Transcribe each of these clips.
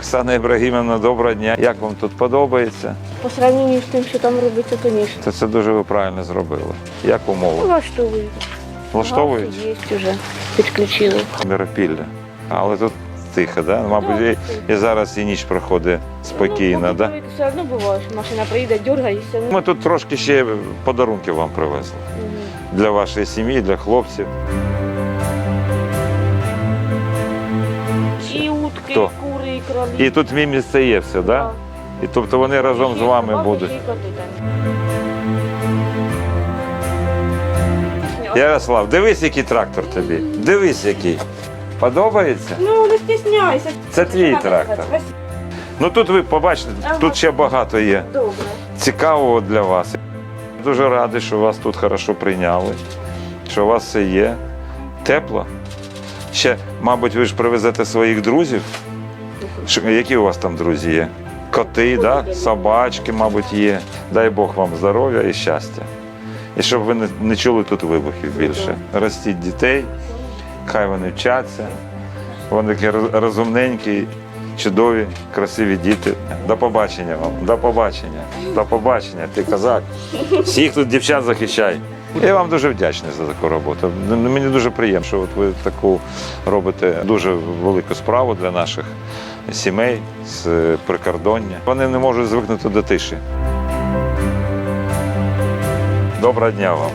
Оксана Ібрагімовна, доброго дня. Як вам тут подобається? По сравнению з тим, що там робиться. То це дуже ви правильно зробили. Як умови? Влаштовують. Влаштовують? Є вже. Підключили. Миропілля. Але тут тихо, да? Мабуть, і, і зараз і ніч проходить спокійно, ну, да? Все одно буває, що машина приїде, дергається. Ну, Ми тут трошки ще подарунків вам привезли для вашої сім'ї, для хлопців. І утки, Хто? кури, і кролі. І тут мій місце є все, да? І тобто вони разом з вами будуть. Ярослав, дивись, який трактор тобі. Дивись, який. Подобається? Ну, не стісняйся. Це твій трактор. Ну тут ви побачите, тут ще багато є. Добре. цікавого для вас. Дуже радий, що вас тут хорошо прийняли, що у вас все є. Тепло. Ще, мабуть, ви ж привезете своїх друзів. Які у вас там друзі є? Коти, да? собачки, мабуть, є. Дай Бог вам здоров'я і щастя. І щоб ви не чули тут вибухів більше. Ростіть дітей, хай вони вчаться. Вони такі розумненькі, чудові, красиві діти. До побачення вам, до побачення, до побачення, ти козак. Всіх тут дівчат захищай. Я вам дуже вдячний за таку роботу. Мені дуже приємно, що от ви таку робите дуже велику справу для наших сімей з е, прикордоння. Вони не можуть звикнути до тиші. Доброго дня вам.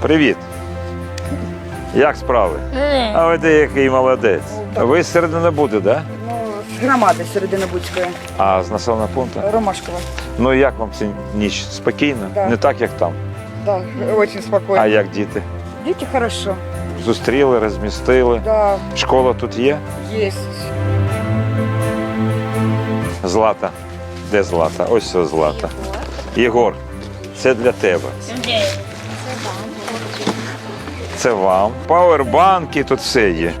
Привіт. Як справи? А ви ти який молодець. Ви з Серединобуди, так? Да? Ну, з громади Серединобудської, А з населеного пункту? Ромашкова. Ну як вам ця ніч? Спокійно? Да. Не так, як там. Да, очень спокойно. А як діти? Дети хорошо. Зустріли, розмістили. Да, Школа тут є? есть. Злата. Де Злата? Ось це Злата. Єгор, це для тебе. Це вам. Пауербанки, тут все є.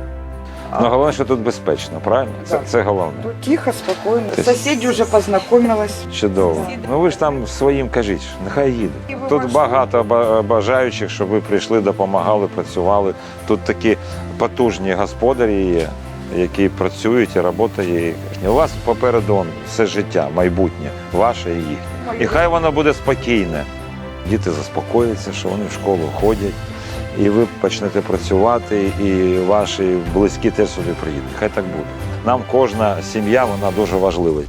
Ну, головне, що тут безпечно, правильно? Це, це головне. Тут тихо, спокойно. Ты- Соседи уже познакомилась. Чудово. Ну ви ж там своїм кажіть, нехай ви Тут багато багато бажаючих, щоб ви прийшли, допомагали, працювали. Тут такі потужні господарі є, які працюють і. І у вас попереду все життя, майбутнє, ваше і їхнє. І хай воно буде спокійне. Діти заспокояться, що вони в школу ходять, і ви почнете працювати, і ваші близькі теж сюди приїдуть. Хай так буде. Нам кожна сім'я вона дуже важлива.